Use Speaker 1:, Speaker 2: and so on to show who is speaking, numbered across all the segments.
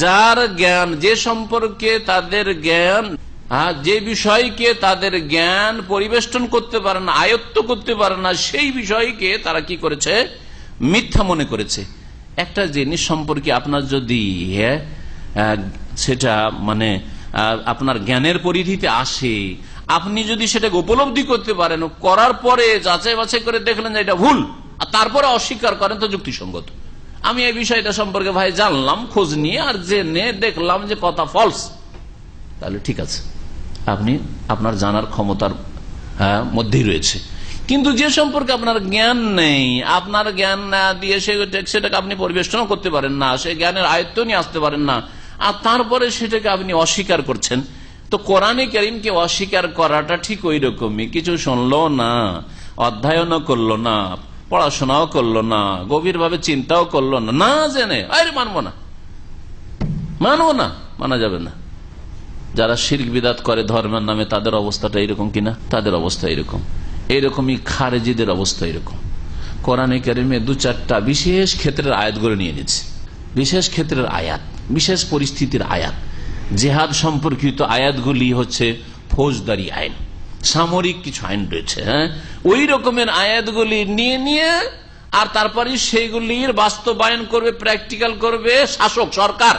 Speaker 1: যার জ্ঞান যে সম্পর্কে তাদের জ্ঞান হ্যাঁ, যে বিষয়কে তাদের জ্ঞান পরিবেষ্টন করতে পারে না আয়ত্ত করতে পারে না সেই বিষয়কে তারা কি করেছে? মিথ্যা মনে করেছে। একটা জিনিস সম্পর্কে আপনার যদি হ্যাঁ, সেটা মানে আপনার জ্ঞানের পরিধিতে আসে আপনি যদি সেটাকে উপলব্ধি করতে পারেন করার পরে যাচাই বাছাই করে দেখলেন যে এটা ভুল আর তারপরে অস্বীকার করেন তো যুক্তিসঙ্গত। আমি এই বিষয়টা সম্পর্কে ভাই জানলাম খোঁজ নিয়ে আর জেনে দেখলাম যে কথা ফলস তাহলে ঠিক আছে। আপনি আপনার জানার ক্ষমতার হ্যাঁ, মধ্যেই রয়েছে। কিন্তু যে সম্পর্কে আপনার জ্ঞান নেই আপনার জ্ঞান না দিয়ে সে- সেটাকে আপনি পরিবেষ্টন করতে পারেন না সেই জ্ঞানের আয়ত্ত নিয়ে আসতে পারেন না। আর তারপরে সেটাকে আপনি অস্বীকার করছেন। তো কোরআনে করিমকে অস্বীকার করাটা ঠিক ওই রকমই। কিছু শুনলো না অধ্যয়নও করল না পড়াশোনাও করল না, গভীরভাবে চিন্তাও করল না না জেনে, আরে মানবো না। মানবো না, মানা যাবে না। যারা শির্ক বিদাত করে ধর্মের নামে, তাদের অবস্থাটা এরকম কিনা? তাদের অবস্থা এরকম। এরকমই খারেজিদের অবস্থা এরকম। কোরআনে কারিমে দু চারটা বিশেষ ক্ষেত্রের আয়াতগুলো নিয়ে নিচ্ছে বিশেষ ক্ষেত্রের আয়াত, বিশেষ পরিস্থিতির আয়াত। জেহাদ সম্পর্কিত আয়াতগুলি হচ্ছে ফৌজদারি আইন। সামরিক কিছু আইন রয়েছে হ্যাঁ? ওই রকমের আয়াতগুলি নিয়ে নিয়ে আর তারপরে সেইগুলির বাস্তবায়ন করবে প্র্যাকটিক্যাল করবে শাসক সরকার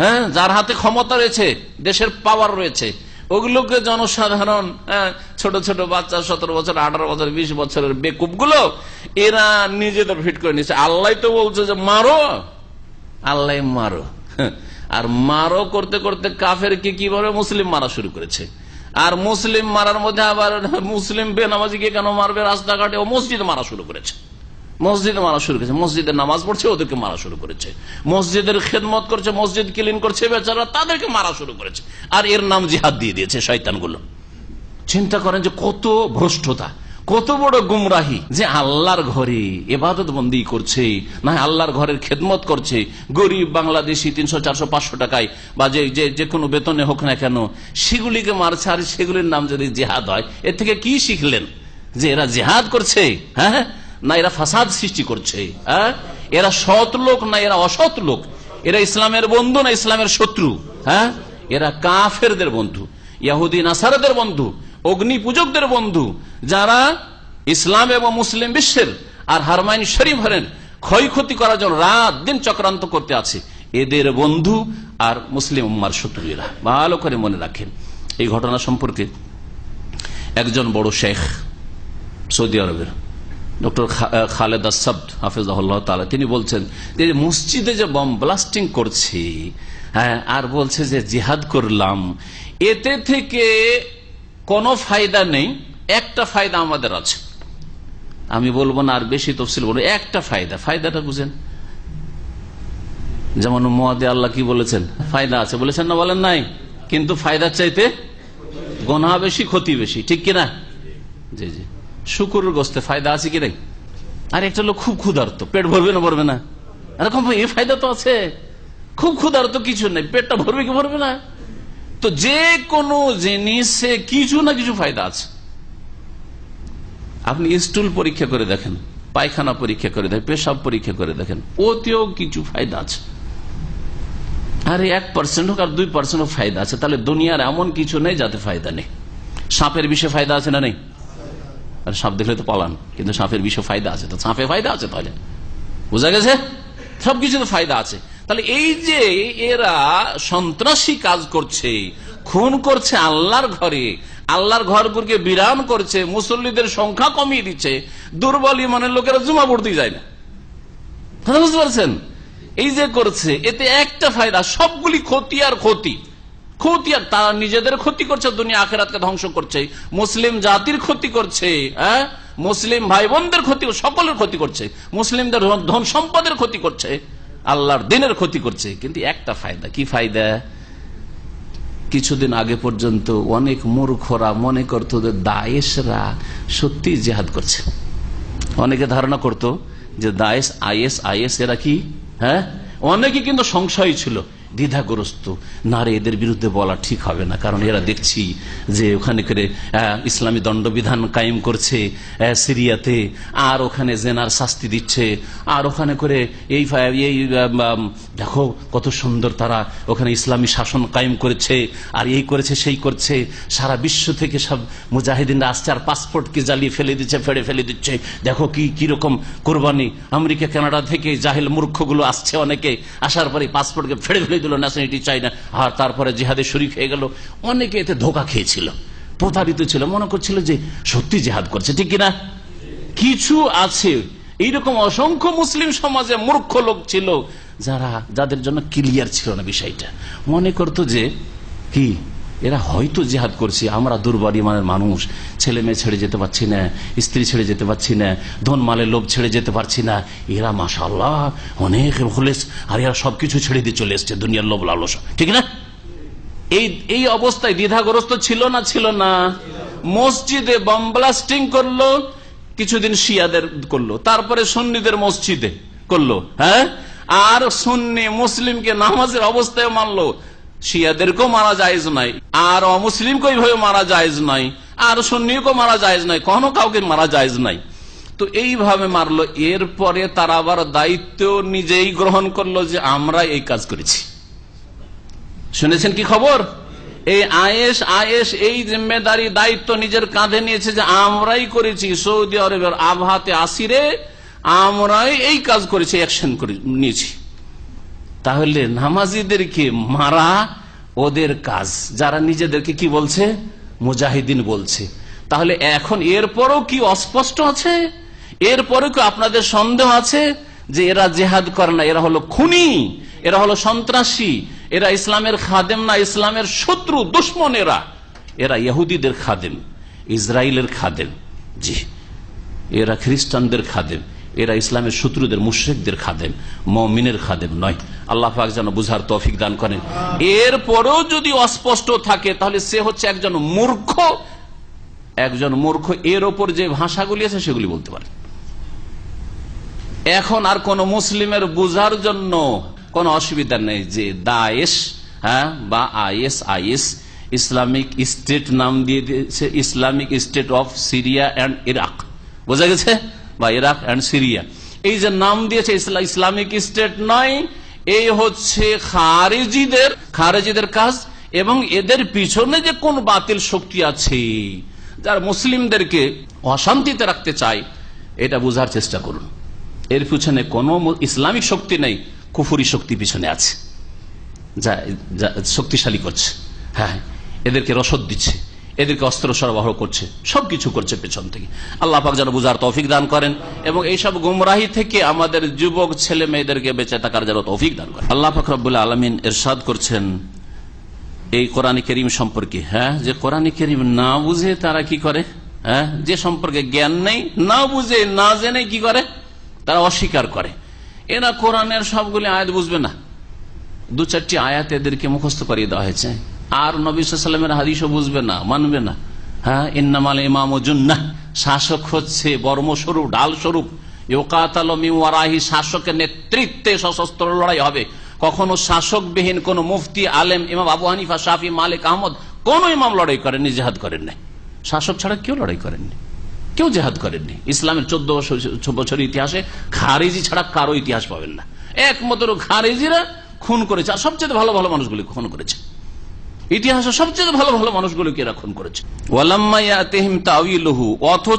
Speaker 1: হ্যাঁ? যার হাতে ক্ষমতা রয়েছে দেশের পাওয়ার রয়েছে। ওগুলোকে জনসাধারণ হ্যাঁ, ছোট ছোট বাচ্চা সতেরো বছর আঠারো বছর বিশ বছরের বেকুবগুলো এরা নিজেদের ফিট করে নিচ্ছে আল্লাহ তো বলছে যে মারো। আল্লাহ মারো। হ্যাঁ, আর মারো করতে করতে কাফের কে কীভাবে মুসলিম মারা শুরু করেছে? আর মুসলিম মারার মধ্যে আবার মুসলিম বেনামাজিকে কেন মারবে? রাস্তাঘাটে ও মসজিদ মারা শুরু করেছে। মসজিদ মারা শুরু করেছে। মসজিদের নামাজ পড়ছে, ওদেরকে মারা শুরু করেছে। মসজিদের খেদমত করছে, মসজিদ ক্লিন করছে, বেচারা তাদেরকে মারা শুরু করেছে। আর এর নাম জিহাদ দিয়ে দিয়েছে শয়তানগুলো। চিন্তা করেন যে কত ভ্রষ্টতা। কত বড় গুমরাহি যে আল্লাহর ঘরে এবাদত বন্দি করছে, না আল্লাহর ঘরের খেদমত করছে। গরিব বাংলাদেশি তিনশো, চারশো, পাঁচশো টাকায়, বা যে, যে- কোনো বেতনে হোক না কেন, সেগুলিকে মারছে, আর সেগুলির নাম যদি জেহাদ হয়, এর থেকে কি শিখলেন? যে এরা জেহাদ করছে হ্যাঁ? না, এরা ফাসাদ সৃষ্টি করছে হ্যাঁ? এরা সৎ লোক না, এরা অসৎ লোক? এরা ইসলামের বন্ধু না, ইসলামের শত্রু হ্যাঁ? এরা কাফেরদের বন্ধু, ইয়াহুদি, নাসারাদের বন্ধু অগ্নি পূজকদের বন্ধু যারা ইসলাম এবং মুসলিম বিশ্বের আর হারমাইন শরীফের ক্ষয়ক্ষতি করার জন্য রাত দিন চক্রান্ত করতে আছে। এদের বন্ধু আর মুসলিম উম্মার শত্রু এরা ভালো করে মনে রাখেন। এই ঘটনা সম্পর্কে একজন বড় শেখ, সৌদি আরবের ডক্টর খালেদ হাফিজাহুল্লাহ তালা তিনি বলছেন যে মসজিদে যে বম ব্লাস্টিং করছি হ্যাঁ আর বলছে যে জিহাদ করলাম, এতে থেকে কোনো ফায়দা নেই একটা ফায়দা আমাদের আছে। আমি বলব না আর বেশি তফসিল বলব একটা ফায়দা। ফায়দাটা বুঝেন। যেমন মোয়াদে আল্লাহ কি বলেছেন? ফায়দা আছে। বলেছেন না, বলেন নাই? কিন্তু ফায়দার চাইতে গোনা বেশি, ক্ষতি বেশি। ঠিক কিনা? জি জি। শুকুরের গোস্তে ফায়দা আছে কি নাই? আর, একটা লোক খুব ক্ষুধার্ত। পেট ভরবে না ভরবে না? এরকম এই ফায়দা তো আছে। খুব ক্ষুধার্ত কিছু নেই। পেটটা ভরবে কি, ভরবে না? তো যে কোনো জিনিসে কিছু না কিছু ফায়দা আছে। আপনি স্টুল পরীক্ষা করে দেখেন, পায়খানা পরীক্ষা করে দেখেন, পেশাব পরীক্ষা করে দেখেন ওতেও কিছু ফায়দা আছে। আরে এক পার্সেন্ট হোক আর দুই পার্সেন্ট হোক ফায়দা আছে, তাহলে দুনিয়ার এমন কিছু নেই যাতে ফায়দা নেই। সাপের বিষয়ে ফায়দা আছে না নেই? আর সাপ দেখলে তো পালান, কিন্তু সাপের বিষয়ে ফায়দা আছে, তো সাপে ফায়দা আছে তাহলে? বোঝা গেছে? সবকিছু তো ফায়দা আছে। তাহলে এই যে এরা সন্ত্রাসী কাজ করছে, খুন করছে আল্লাহর ঘরে আল্লাহর ঘরগুলোকে বিরাম করছে, মুসল্লিদের সংখ্যা কমিয়ে দিচ্ছে, দুর্বল ইমানের লোকেরা জুমা পড়তেই যায় না। বুঝতে পারছেন? এই যে করছে, এতে একটা ফায়দা, সবগুলি ক্ষতি আর ক্ষতি। ক্ষতি আর তারা নিজেদের ক্ষতি করছে, দুনিয়া আখেরাতকে ধ্বংস করছে। মুসলিম জাতির ক্ষতি করছে হ্যাঁ? মুসলিম ভাই বোনদের ক্ষতি, সকলের ক্ষতি করছে। মুসলিমদের ধন সম্পদের ক্ষতি করছে, আল্লাহর দিনের ক্ষতি করছে। কিন্তু একটা ফায়দা, কি ফায়দা? কিছুদিন আগে পর্যন্ত অনেক মূর্খরা মনে করতো যে দায়েশরা সত্যি জেহাদ করছে। অনেকে ধারণা করত যে দায়েশ, আইএস আইএস এরা কি? হ্যাঁ? অনেকে কিন্তু সংশয় ছিল। দ্বিধাগ্রস্ত। না রে এদের বিরুদ্ধে বলা ঠিক হবে না, কারণ এরা দেখছি যে ওখানে করে ইসলামী দণ্ডবিধান কায়েম করছে সিরিয়াতে, আর ওখানে জেনার শাস্তি দিচ্ছে, আর ওখানে করে এই এই দেখো কত সুন্দর তারা ওখানে ইসলামী শাসন কায়েম করেছে, আর এই করেছে, সেই করছে, সারা বিশ্ব থেকে সব মুজাহিদিনরা আসছে, আর পাসপোর্টকে জ্বালিয়ে ফেলে দিচ্ছে, ফেড়ে ফেলে দিচ্ছে। দেখো কি কীরকম কোরবানি। আমেরিকা, কানাডা থেকে জাহেল মূর্খগুলো আসছে অনেকে, আসার পরে পাসপোর্টকে ফেড়ে ফেলে দিল চাই না। আর তারপরে জেহাদে শরিক হয়ে গেল। অনেকে এতে ধোকা খেয়েছিল, প্রতারিত ছিল, মনে করছিল যে সত্যি জেহাদ করছে, ঠিক কিনা? কিছু আছে। এইরকম অসংখ্য মুসলিম সমাজে মূর্খ লোক ছিল, যারা, যাদের জন্য ক্লিয়ার ছিল না বিষয়টা। মনে করতো যে কি? এরা হয়তো জেহাদ করছে। আমরা দুর্বল ইমানের মানুষ। ছেলে মেয়ে ছেড়ে যেতে পারছি না, স্ত্রী ছেড়ে যেতে পারছি না, ধন মালের লোভ ছেড়ে যেতে পারছি না। এরা মাসাল্লাহ অনেক হলে আর এরা সবকিছু ছেড়ে দিয়ে চলে এসছে দুনিয়ার লোভ লালসা। ঠিক না? এই এই অবস্থায় দ্বিধাগ্রস্ত ছিল না ছিল না। মসজিদে বম ব্লাস্টিং করল, কিছুদিন শিয়াদের করল। তারপরে সন্নিদের মসজিদে করল হ্যাঁ? আর সন্নি মুসলিমকে নামাজের অবস্থায় মারলো শিয়াদেরকেও মারা যায়জ নাই, আর অমুসলিমকে ওইভাবে মারা যায়জ নাই, আর সুন্নিকেও মারা যায়জ নাই কোনো কাউকে মারা যায়জ নাই। তো এইভাবে মারলো, এরপরে তারা আবার দায়িত্ব নিজেই গ্রহণ করল যে আমরা এই কাজ করেছি। শুনেছেন কি খবর? এই আয়েস আয়েস এই জিম্মেদারি দায়িত্ব নিজের কাঁধে নিয়েছে যে আমরাই করেছি, সৌদি আরবের আবহাতে আসিরে আমরাই এই কাজ করেছি অ্যাকশন করে নিয়েছি। তাহলে নামাজিদেরকে মারা ওদের কাজ। যারা নিজেদেরকে কি বলছে? মুজাহিদিন বলছে। তাহলে এখন এরপরও কি অস্পষ্ট আছে? এরপরও কি আপনাদের সন্দেহ আছে যে এরা জেহাদ করে না? এরা হলো খুনি, এরা হলো সন্ত্রাসী, এরা ইসলামের খাদেম না, ইসলামের শত্রু, দুশ্মন এরা। এরা ইহুদিদের খাদেম ইসরায়েলের খাদেম। জি, এরা খ্রিস্টানদের খাদেম। এরা ইসলামের শত্রুদের মুশ্রিকদের খাদেম, মমিনের খাদেম নয়। আল্লাহ পাক যেন বুঝার তৌফিক দান করেন। এরপরেও যদি অস্পষ্ট থাকে, তাহলে সে হচ্ছে একজন মূর্খ। একজন মূর্খ, এর ওপর যে ভাষাগুলি আছে, সেগুলি বলতে পারে। এখন আর কোন মুসলিমের বুঝার জন্য কোন অসুবিধা নেই যে দায়েশ হ্যাঁ বা আইএস আইএস, ইসলামিক স্টেট নাম দিয়ে দিয়েছে, Islamic state of Syria and Iraq. বোঝা গেছে? বা ইরাক অ্যান্ড সিরিয়া। এই যে নাম দিয়েছে ইসলামিক স্টেট নয়, এই হচ্ছে খারেজিদের খারেজিদের কাজ এবং এদের পিছনে যে কোন বাতিল শক্তি আছে, যারা মুসলিমদেরকে অশান্তিতে রাখতে চায় এটা বোঝার চেষ্টা করুন। এর পিছনে কোন ইসলামিক শক্তি নেই, কুফুরি শক্তি পিছনে আছে। যা শক্তিশালী করছে। হ্যাঁ এদেরকে রসদ দিচ্ছে। এদেরকে অস্ত্র সরবরাহ করছে, সবকিছু করছে পেছন থেকে। আল্লাহ পাক যেন বুঝার তৌফিক দান করেন এবং এইসব গুমরাহি থেকে আমাদের যুবক ছেলে মেয়েদেরকে বেঁচে থাকার যেন তৌফিক দান করেন। আল্লাহ পাক রব্বুল্লাহ আলমিন এরশাদ করছেন এই কোরআনী করিম সম্পর্কে। হ্যাঁ যে কোরআনী করিম না বুঝে তারা কি করে? হ্যাঁ যে সম্পর্কে জ্ঞান নেই, না বুঝে, না জেনে কি করে? তারা অস্বীকার করে। এরা কোরআনের সবগুলি আয়াত বুঝবে না। দু চারটি আয়াত এদেরকে মুখস্থ করিয়ে দেওয়া হয়েছে। আর নবী হাদিসও বুঝবে না, মানবে না। হ্যাঁ ইন্নামাল ইমাম শাসক হচ্ছে বর্মস্বরূপ ডাল স্বরূপ ইউকাতালমিওয়ারাহি শাসকের নেতৃত্বে সশস্ত্র লড়াই হবে। কখনো শাসকবিহীন কোন মুফতি, আলেম, ইমাম আবু হানিফা, শাফি, মালিক, আহমদ, কোন ইমাম লড়াই করেননি, জেহাদ করেন নাই শাসক ছাড়া কেউ লড়াই করেননি। কেউ জেহাদ করেননি। ইসলামের চোদ্দ বছর ইতিহাসে খারেজি ছাড়া কারও ইতিহাস পাবেন না। একমাত্র খারেজিরা খুন করেছে, আর সবচেয়ে ভালো ভালো মানুষগুলি খুন করেছে। ইতিহাসে সবচেয়ে ভালো ভালো মানুষগুলোকে এরা খুন করেছে। ওয়ালাম্মাইয়া তেহিম তাউইলুহু অথচ